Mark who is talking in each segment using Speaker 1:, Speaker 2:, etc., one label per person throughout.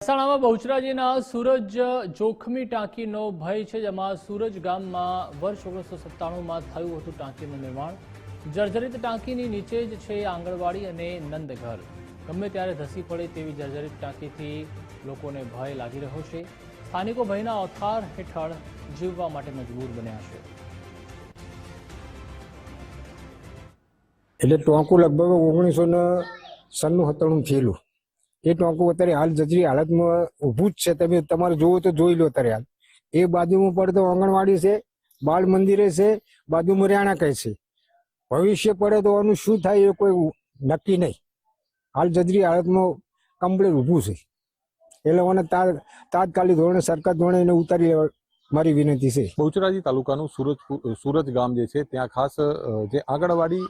Speaker 1: મહેસાણામાં બહુચરાજીના સુરજ જોખમી ટાંકીનો ભય છે, જેમાં સુરજ ગામમાં વર્ષ ઓગણીસો સત્તાણુંમાં થયું હતું ટાંકીનું નિર્માણ. જર્જરિત ટાંકીની નીચે જ છે આંગણવાડી અને નંદઘર. ગમે ત્યારે ધસી પડે તેવી જર્જરિત ટાંકીથી લોકોને ભય લાગી રહ્યો છે. સ્થાનિકો ભયના ઓથાર હેઠળ જીવવા માટે મજબૂર બન્યા છે.
Speaker 2: એટલે ટોંકું લગભગ ઓગણીસો ને સન્નું સત્તાણું થયેલું. એ ટોંકું અત્યારે હાલ જજરી હાલતમાં ઊભું જ છે. તમે તમારે જોવો તો જોઈ લો અત્યારે હાલ. એ બાજુમાં પડે તો આંગણવાડી છે, બાળ મંદિરે છે, બાજુમાં રેણા કહે છે. ભવિષ્ય પડે તો આનું શું થાય એ કોઈ નક્કી નહીં. હાલ જજરી હાલતમાં કમ્પ્લેટ ઊભું છે. એ લોકોને તાત્કાલિક ધોરણે, સરકાર ધોરણે એને ઉતારી લેવા મારી વિનંતી છે.
Speaker 3: બહુચરાજી તાલુકાનું સુરત સુરત ગામ જે છે, ત્યાં ખાસ જે આંગણવાડી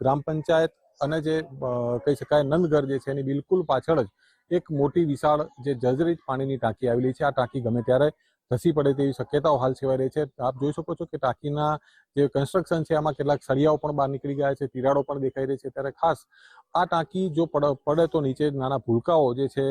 Speaker 3: ગ્રામ પંચાયત અને જે કહી શકાય નંદઘર જે છે એની બિલકુલ પાછળ જ એક મોટી વિશાળ જે જર્જરિત પાણીની ટાંકી આવેલી છે. આ ટાંકી ગમે ત્યારે ધસી પડે તેવી શક્યતાઓ હાલ સેવાઈ રહી છે. આપ જોઈ શકો છો કે ટાંકીના જે કન્સ્ટ્રક્શન છે આમાં કેટલાક સળિયાઓ પણ બહાર નીકળી ગયા છે, તિરાડો પણ દેખાઈ રહી છે. ત્યારે ખાસ આ ટાંકી જો પડે તો નીચે નાના ભૂલકાઓ જે છે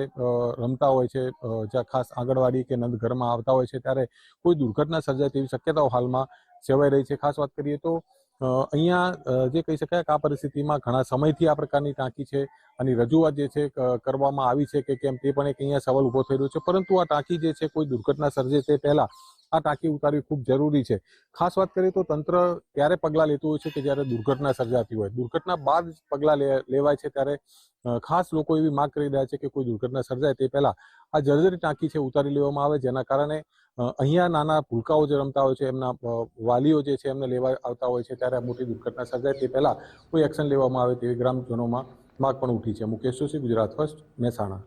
Speaker 3: રમતા હોય છે જ્યાં ખાસ આંગણવાડી કે નંદઘરમાં આવતા હોય છે, ત્યારે કોઈ દુર્ઘટના સર્જાય તેવી શક્યતાઓ હાલમાં સેવાઈ રહી છે. ખાસ વાત કરીએ તો અહીંયા જે કહી શકાય કે આ પરિસ્થિતિમાં ઘણા સમયથી આ પ્રકારની ટાંકી છે અને રજૂઆત જે છે કરવામાં આવી છે કે કેમ તે પણ એક અહીંયા સવાલ ઊભો થઈ રહ્યો છે. પરંતુ આ ટાંકી જે છે, કોઈ દુર્ઘટના સર્જે તે પહેલા આ ટાંકી ઉતારવી ખૂબ જરૂરી છે. ખાસ વાત કરીએ તો તંત્ર ત્યારે પગલાં લેતું હોય છે કે જ્યારે દુર્ઘટના સર્જાતી હોય? દુર્ઘટના બાદ પગલાં લેવાય છે ત્યારે ખાસ લોકો એવી માગ કરી રહ્યા છે કે કોઈ દુર્ઘટના સર્જાય તે પહેલાં આ જર્જરી ટાંકી છે ઉતારી લેવામાં આવે, જેના કારણે અહીંયા નાના ભૂલકાઓ જે રમતા હોય છે, એમના વાલીઓ જે છે એમને લેવા આવતા હોય છે ત્યારે આ મોટી દુર્ઘટના સર્જાય તે પહેલાં કોઈ એક્શન લેવામાં આવે તેવી ગ્રામજનોમાં માગ પણ ઉઠી છે. મુકેશ જોશી, ગુજરાત ફર્સ્ટ, મહેસાણા.